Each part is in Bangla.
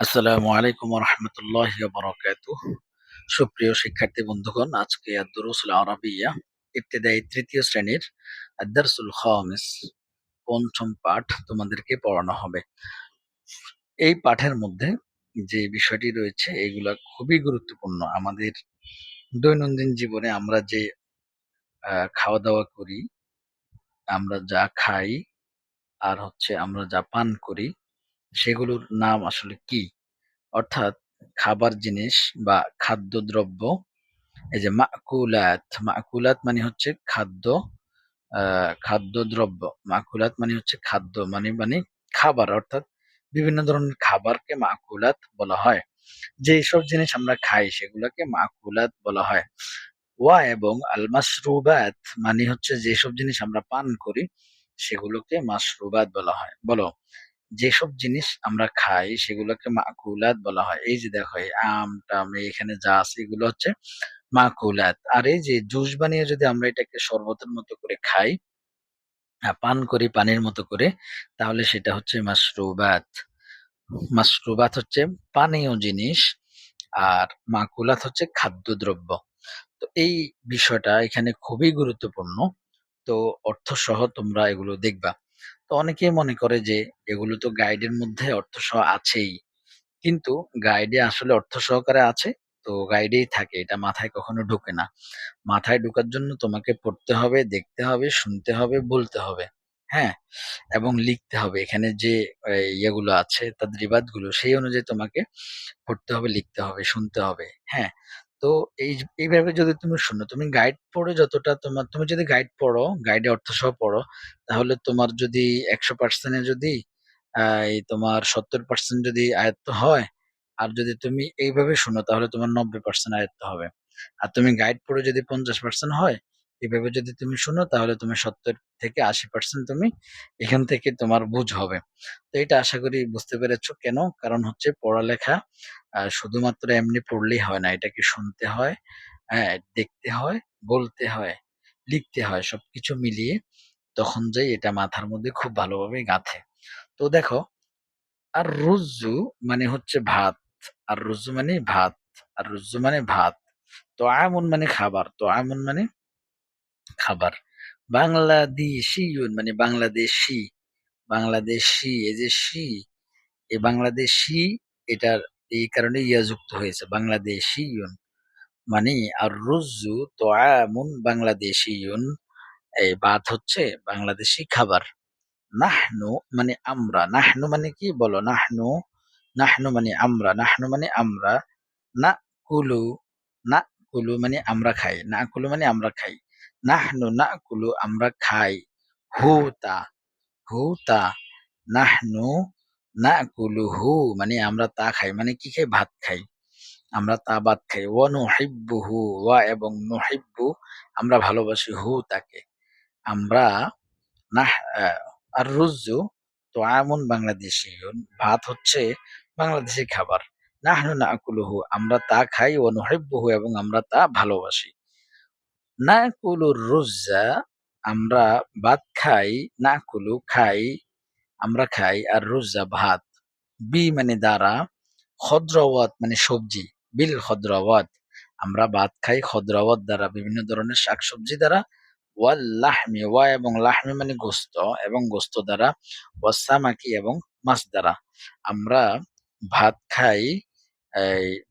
আসসালামু আলাইকুম রহমতুল্লাহ বরকাত সুপ্রিয় শিক্ষার্থী বন্ধুগণ, আজকে দুরুসুল আরবিয়া, ইবতেদায়ী তৃতীয় শ্রেণির আদারসুল খামিস, পঞ্চম পাঠ তোমাদেরকে পড়ানো হবে। এই পাঠের মধ্যে যে বিষয়টি রয়েছে এগুলা খুবই গুরুত্বপূর্ণ। আমাদের দৈনন্দিন জীবনে আমরা যে খাওয়া দাওয়া করি, আমরা যা খাই, আর হচ্ছে আমরা যা পান করি সেগুলোর নাম আসলে কি? অর্থাৎ খাবার জিনিস বা খাদ্যদ্রব্য, এই যে মাকুলাত মাকুলাত মানে হচ্ছে খাদ্য খাদ্যদ্রব্য। মাকুলাত মানে হচ্ছে খাদ্য মানে মানে খাবার, অর্থাৎ বিভিন্ন ধরনের খাবারকে মাকুলাত বলা হয়। যে সব জিনিস আমরা খাই সেগুলোকে মাকুলাত বলা হয়। ওয়া এবং আল মাশরুবাত মানে হচ্ছে যেসব জিনিস আমরা পান করি সেগুলোকে মাশরুবাত বলা হয়। বলো। যেসব জিনিস আমরা খাই সেগুলোকে মাকুলাত বলা হয়। এই যে দেখো, এই আম, টাম এখানে যা আছে এগুলো হচ্ছে মাকুলাত। আর এই যে জুস বানিয়ে যদি আমরা এটাকে শরবতের মতো করে খাই পান করি পানির মতো করে, তাহলে সেটা হচ্ছে মাশরুবাত। মাশরুবাত হচ্ছে পানীয় জিনিস আর মাকুলাত হচ্ছে খাদ্যদ্রব্য। তো এই বিষয়টা এখানে খুবই গুরুত্বপূর্ণ। তো অর্থ সহ তোমরা এগুলো দেখবা। তো অনেকেই মনে করে যে এগুলো তো গাইডের মধ্যে অর্থ সহ আছেই। কিন্তু গাইডে আসলে অর্থ সহকারে আছে, তো গাইডেই থাকে, এটা মাথায় কখনো ঢোকে না। মাথায় ঢোকার জন্য তোমাকে পড়তে হবে, দেখতে হবে, শুনতে হবে, বলতে হবে হ্যাঁ? এবং লিখতে হবে। এখানে যে ইয়েগুলো আছে, তাদেরগুলো সেই অনুযায়ী তোমাকে পড়তে হবে, লিখতে হবে, শুনতে হবে হ্যাঁ? তো এই, এইভাবে যদি তুমি শুনো, তুমি গাইড পড়ে যতটা তোমার, তুমি যদি গাইড পড়ো গাইডে অর্থ সহ পড়ো, তাহলে তোমার যদি একশো পার্সেন্টে যদি এই তোমার সত্তর পার্সেন্ট যদি আয়ত্ত হয়, আর যদি তুমি এইভাবে শুনো, তাহলে তোমার নব্বই পার্সেন্ট আয়ত্ত হবে। আর তুমি গাইড পড়ে যদি পঞ্চাশ পার্সেন্ট হয়, এইভাবে যদি তুমি শুনো, তাহলে তুমি সত্তর থেকে আশি পার্সেন্ট তুমি এখান থেকে তোমার বুঝ হবে। তো এটা আশা করি বুঝতে পেরেছ। কেন? কারণ হচ্ছে পড়ালেখা শুধুমাত্র এমনি পড়লেই হয় না এটাকে শুনতে হয় হ্যাঁ দেখতে হয়, বলতে হয়, লিখতে হয়, সবকিছু মিলিয়ে তখন যাই এটা মাথার মধ্যে খুব ভালোভাবে গাঁথে। তো দেখো, আর রুজু মানে হচ্ছে ভাত, আর রুজু মানে ভাত, আর রুজু মানে ভাত, তো আমন মানে খাবার, তো আমন মানে খাবার। বাংলাদেশি মানে বাংলাদেশি বাংলাদেশি, এই যে শি, এই বাংলাদেশি এটার এই কারণে ইয়া যুক্ত হয়েছে বাংলাদেশি ইউন মানে আর রুজু তো আমন বাংলাদেশি ইউন এই ভাত হচ্ছে বাংলাদেশি খাবার। নাহনু মানে আমরা। নাহনু মানে কি বলো? নাহনু নাহনু মানে আমরা। নাহনু মানে আমরা। না কুলু না কুলু মানে আমরা খাই। না কুলু মানে আমরা খাই। নাহনু, না কুলু আমরা খাই। হুতা হুতা নাহনু না কুলু হু মানে আমরা তা খাই মানে কি খাই? ভাত খাই। আমরা তা ভাত খাই। ওয়া নুহিব্বু হু, ওয়া এবং নুহিব্বু, আমরা ভালোবাসি হু তাকে। আমরা না আর রুজু তো আমন বাংলাদেশি। ভাত হচ্ছে বাংলাদেশি খাবার। নাহনু নাকুলুহু আমরা তা খাই ও নুহিব্বুহু এবং আমরা তা ভালোবাসি। নাকুলুর রুজ্জা আমরা ভাত খাই না কুলু খাই আমরা খাই আর রুজ্জা ভাত, বি মানে দ্বারা খদ্রওয়াত মানে সবজি, বিল খদ্রওয়াত। আমরা ভাত খাই খদ্রওয়াত দ্বারা, বিভিন্ন ধরনের শাকসবজি দ্বারা। ওয়াল লাহমি, ওয়া এবং লাহমি মানে গোস্ত এবং গোস্ত দ্বারা। ওয়াসামাকি এবং মাছ দ্বারা। আমরা ভাত খাই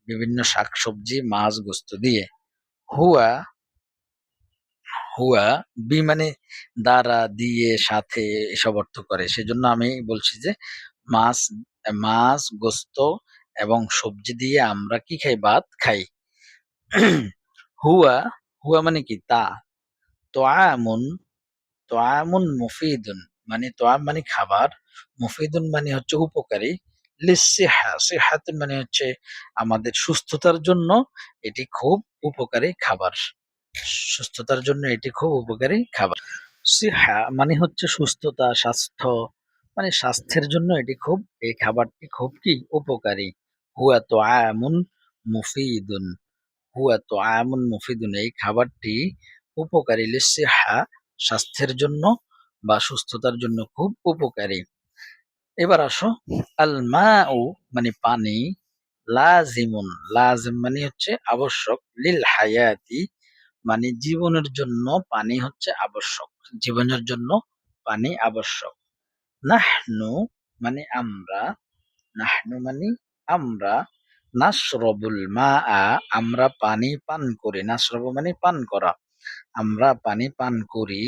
বিভিন্ন শাকসবজি, মাছ, গোস্ত দিয়ে। হুয়া হুয়া বি মানে দ্বারা দিয়ে সাথে এসব অর্থ করে। সেজন্য আমি বলছি যে, মাছ মাছ, গোস্ত এবং সবজি দিয়ে আমরা কি খাই? ভাত খাই। হুয়া হুয়া মানে কি? তা। তোয়ামুন তোয়ামুন মুফিদুন মানে তোয়াম মানে খাবার, মুফিদুন মানে হচ্ছে উপকারী। মানে হচ্ছে আমাদের সুস্থতার জন্য এটি খুব উপকারী খাবার। সুস্থতার জন্য এটি খুব উপকারী খাবার। সিহা মানে হচ্ছে সুস্থতা, স্বাস্থ্য মানে স্বাস্থ্যের জন্য এটি খুব, এই খাবারটি খুব কি উপকারী। হুয়া তো আমুন মুফিদুন। হুয়া তো আমুন মুফিদুন, এই খাবারটি উপকারী লিসিহা স্বাস্থ্যের জন্য বা সুস্থতার জন্য খুব উপকারী। এবার আসো, আল মাউ মানে পানি, লাজিমুন। লাজিম মানে হচ্ছে আবশ্যক, লিল হায়াতি। মানে জীবনের জন্য পানি হচ্ছে আবশ্যক। জীবনের জন্য পানি আবশ্যক। নাহনু মানে আমরা, নাহনু মানে আমরা। নাসরবুল মা আ আমরা পানি পান করি। নাসরব মানে পান করা। আমরা পানি পান করি।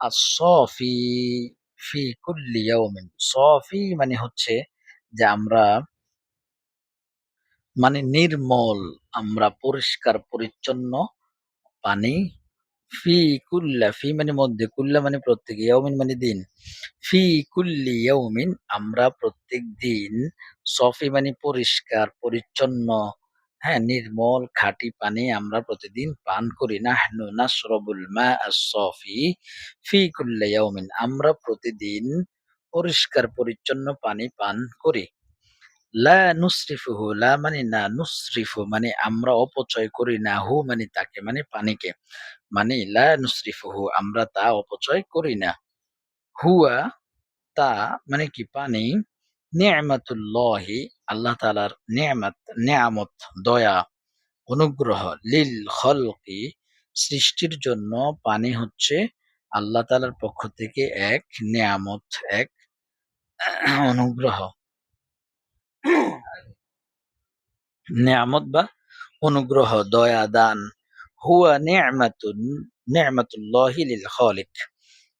আসফি ফি কুল্লি ইয়াউমিন। সফি মানে হচ্ছে যে আমরা মানে নির্মল, আমরা পরিষ্কার, পরিচ্ছন্ন পানি, ফি কুল্লা, ফি মানে মধ্যে, কুল্লা মানে প্রত্যেক, ইয়াউমিন মানে দিন। ফি কুল্লি ইয়াউমিন, আমরা প্রত্যেক দিন সফি মানে পরিষ্কার, পরিচ্ছন্ন হ্যাঁ নির্মল, খাঁটি পানি আমরা প্রতিদিন পান করি। মা সফি, ফি কুল্লি ইয়াউমিন, আমরা প্রতিদিন পরিষ্কার, পরিচ্ছন্ন পানি পান করি। লা নুসরিফুহু, লা মানে না নুসরিফু মানে আমরা অপচয় করি না, হু মানে তাকে মানে পানিকে। মানে লা নুসরিফুহু, আমরা তা অপচয় করি না। হুয়া, তা মানে কি? পানি। নিয়ামাতুল্লাহি, আল্লাহ তাআলার নিয়ামত নিয়ামত, দয়া, অনুগ্রহ, লিল খলকি, সৃষ্টির জন্য পানি হচ্ছে আল্লাহ তাআলার পক্ষ থেকে এক নিয়ামত, এক অনুগ্রহ। নিয়ামত বা অনুগ্রহ, দয়া, দান। হুয়া নিয়ামাতুন, নিয়ামাতুল্লাহি লিল খালিক।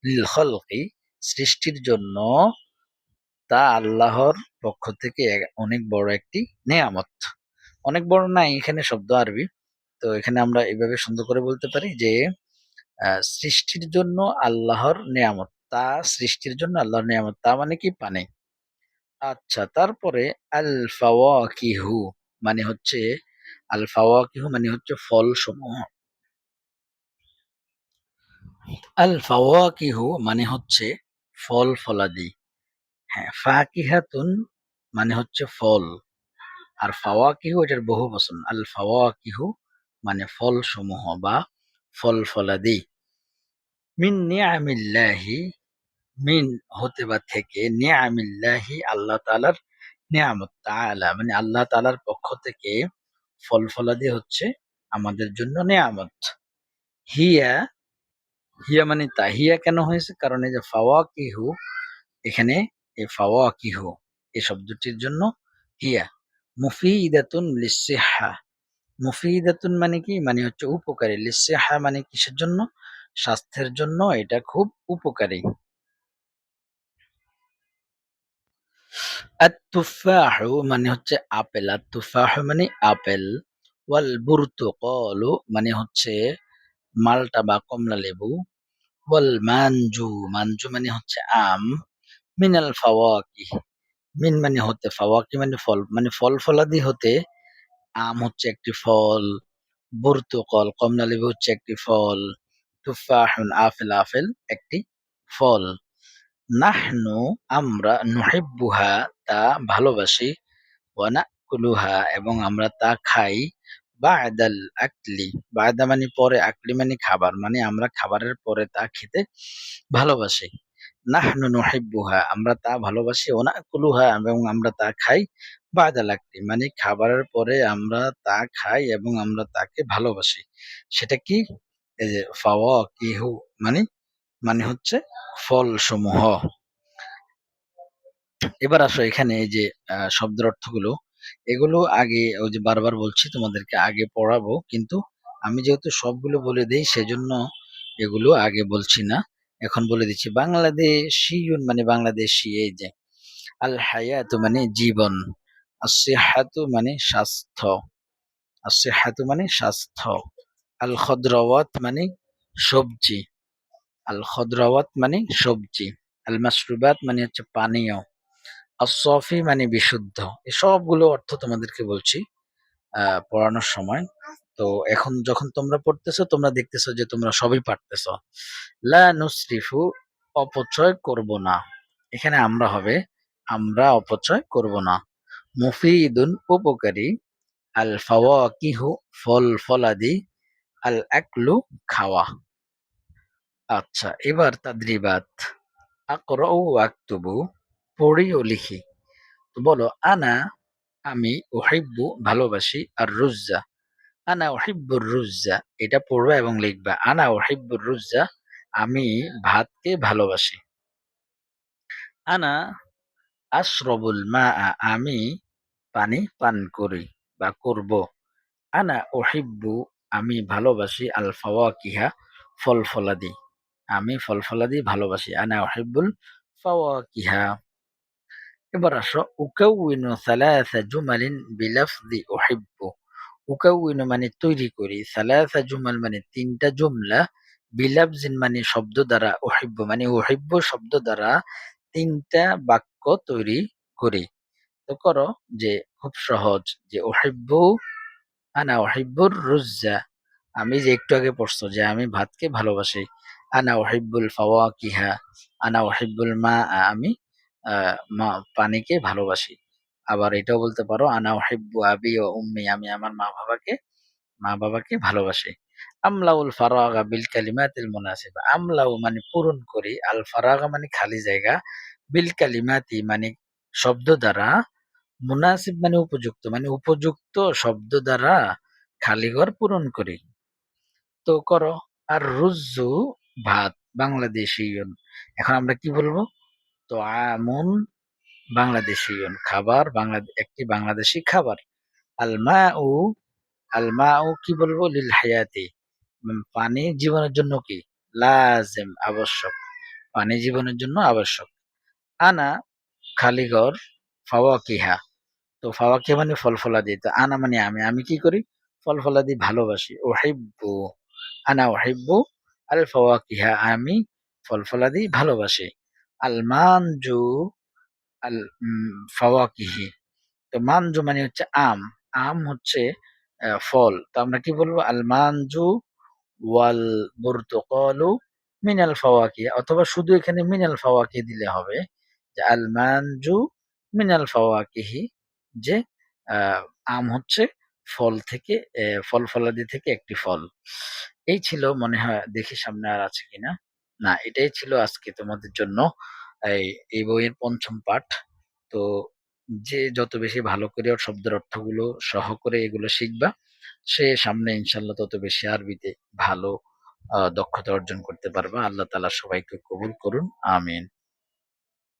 লিল খালকি, সৃষ্টির জন্য তা আল্লাহর পক্ষ থেকে অনেক বড় একটি নেয়ামত। অনেক বড় নাই, এখানে শব্দ আরবি। তো এখানে আমরা এভাবে সুন্দর করে বলতে পারি যে সৃষ্টির জন্য আল্লাহর নিয়ামত। তা সৃষ্টির জন্য আল্লাহর নিয়ামত। তা মানে কি? পানি। আচ্ছা তারপরে আল ফাওয়াকিহু মানে হচ্ছে আল ফাওয়াকিহু মানে হচ্ছে ফল সমূহ আল ফাওয়াকিহু মানে হচ্ছে ফল ফলাদি। হ্যাঁ ফাকিহাতুন মানে হচ্ছে ফল। আর ফাওয়াকিহু এটার বহু বচন। আল ফাওয়াকিহু মানে ফল সমূহ বা ফল ফলাদি। মিন নিয়ামিল্লাহি মিন হতে বা থেকে নিয়ামিল্লাহি আল্লাহ তাআলার নিয়ামত। তাআলা মানে আল্লাহ তাআলার পক্ষ থেকে ফল ফলাদি হচ্ছে আমাদের জন্য নিয়ামত। হিয়া হিয়া মানে তা, হিয়া কেন হয়েছে? কারণ এই যে ফাওয়াকিহু, এখানে এই ফাওয়াকিহু, এই শব্দটির জন্য হিয়া। মুফিদাতুন লিসিহা মুফিদাতুন মানে কি? মানে হচ্ছে উপকারী। লিসিহা মানে কিসের জন্য? স্বাস্থ্যের জন্য, এটা খুব উপকারী। আত-তুফাহু মানে হচ্ছে আপেল আত-তুফাহু মানে আপেল। ওয়াল বুরতুকালু মানে হচ্ছে মালটা বা কমলা লেবু। ওয়াল মানজু মানজু মানে হচ্ছে আম। মিনাল ফাওয়াকিহ মিন মানে হতে, ফাওয়াকি মানে ফল মানে ফল ফলাদি হতে আম হচ্ছে একটি ফল বুর্তুকল কমলা লেবু হচ্ছে একটি ফল, তুফাহুন আফেল আফেল একটি ফল। নাহনু আমরা নুহিব্বুহা তা ভালোবাসি। ওয়ানা কুলুহা এবং আমরা তা খাই। বাদাল আকলি। বাদা মানে পরে, আকলি মানে খাবার। মানে আমরা খাবারের পরে তা খেতে ভালোবাসি। নাহনু আমরা তা ভালোবাসি। ওনা কুলুহা এবং আমরা তা খাই। বাদাল আকলি মানে খাবারের পরে আমরা তা খাই এবং আমরা তাকে ভালোবাসি। সেটা কি? এই যে ফাওয়া কিহু মানে মানে হচ্ছে ফল সমূহ এবার আসো এখানে এই যে শব্দের অর্থগুলো। এগুলো আগে ওই যে বারবার বলছি, তোমাদেরকে আগে পড়াবো। কিন্তু আমি যেহেতু সবগুলো বলে দেই, সেজন্য এগুলো আগে বলছি না। এখন বলে দিচ্ছি বাংলাদেশিউন মানে বাংলাদেশি, এই যে, আল হায়াতু মানে জীবন আসিহাতু মানে স্বাস্থ্য আসিহাতু মানে স্বাস্থ্য, আল খদ্রাওয়াত মানে সবজি, আল খদ্রাওয়াত মানে সবজি, আল মাশরুবাত মানে হচ্ছে পানীয়। আসফি মানে বিশুদ্ধ। এই সবগুলো অর্থ তোমাদেরকে বলছি পড়ানোর সময়। তো এখন যখন তোমরা পড়তেছো, তোমরা দেখতেছো যে তোমরা সবই পারতেছো। লা অপচয় করব না। এখানে আমরা হবে, আমরা অপচয় করব না। মুফিদুন, উপকারী। আল ফাওয়াকিহু, ফল ফলাদি। আল একলু খাওয়া। আচ্ছা এবার তাদ্রিবাত। আকরাউ আকতুবু। পড়ি ও লিখি। তো বলো, আনা, আমি ওহিব্বু ভালোবাসি আর রুজ্জা আনা ওহিব্বুর রুজ্জা, এটা পড়বা এবং লিখবা। আনা ওহিব্বুর রুজ্জা, আমি ভাতকে ভালোবাসি। আনা আশরবুল মা আমি পানি পান করি বা করব। আনা ওহিব্বু আমি ভালোবাসি আল ফাওয়াকিহা ফল ফলাদি আমি ফল ফলাদি ভালোবাসি। আনা ওহিব্বুল ফাওয়াকিহা। এবার আসো উকাউইনু সালাসা জুমালিন বিলাফদি ওহিব্বু উকাউইনু মানে তৈরি করি সালাসা জুমাল মানে তিনটা জুমলা বিলাফজিন মানে শব্দ দ্বারা ওহিব্বু মানে ওহিব্বু শব্দ দ্বারা তিনটা বাক্য তৈরি করি। তো করো যে খুব সহজ যে ওহিব্বু আনা ওহিব্বুর রুজ্জা আমি যে একটু আগে পড়ছো যে আমি ভাতকে ভালোবাসি। আনা ওহিব্বুল ফাওয়াকিহা আনা ওহিব্বুল মা আমি মা পানিকে ভালোবাসি। আবার এটাও বলতে পারো, আনা ওহিব্বু আবি ও উম্মি, আমি আমার মা বাবাকে মা বাবাকে ভালোবাসি। আমলাউল ফারাগা বিল কালিমাতিল মুনাসিবা। আমলাউ মানে পূরণ করি, আল ফারাগা মানে খালি জায়গা। বিল কালিমাতি মানে শব্দ দ্বারা, মুনাসিব মানে উপযুক্ত মানে উপযুক্ত শব্দ দ্বারা খালি ঘর পূরণ করি। তো করো, আর রুজু ভাত বাংলাদেশি এখন আমরা কি বলব? তো আমুন বাংলাদেশি খাবার বাংলা একটি বাংলাদেশি খাবার। আলমা ও আলমা ও কি বলব? লিল হায়াতি পানি জীবনের জন্য কি? লাজেম, আবশ্যক। পানি জীবনের জন্য আবশ্যক। আনা খালিঘর ফাওয়াকিহা। তো ফাওয়াকিহা মানে ফল ফলাদি তো আনা মানে আমি। আমি কি করি? ফল ফলা ফলাদি ভালোবাসি। ওহিব্বু আনা ওহিব্বু আল ফাওয়াকিহা আমি ফল ফলা ফলাদি ভালোবাসি। আল মানজু আল ফাওয়াকিহি। তো মানজু মানে হচ্ছে আম। আম হচ্ছে ফল। তো আমরা কি বলব? আল মানজু ওয়াল বুরতুকালু মিনাল ফাওয়াকি। অথবা শুধু এখানে মিনাল ফাওয়াকি দিলে হবে যে আল মানজু মিনাল ফাওয়াকিহি যে আম হচ্ছে ফল থেকে ফল ফলাদি থেকে একটি ফল। এই ছিল মনে হয় দেখি সামনে আর আছে কিনা। না, এটাই ছিল আজকে তোমাদের জন্য। এই এই বইয়ের পঞ্চম পাঠ। তো যে যত বেশি ভালো করে শব্দের অর্থগুলো সহ করে এগুলো শিখবা, সে সামনে ইনশাল্লাহ তত বেশি আরবিতে ভালো দক্ষতা অর্জন করতে পারবা। আল্লাহ তালা সবাইকে কবুল করুন। আমিন।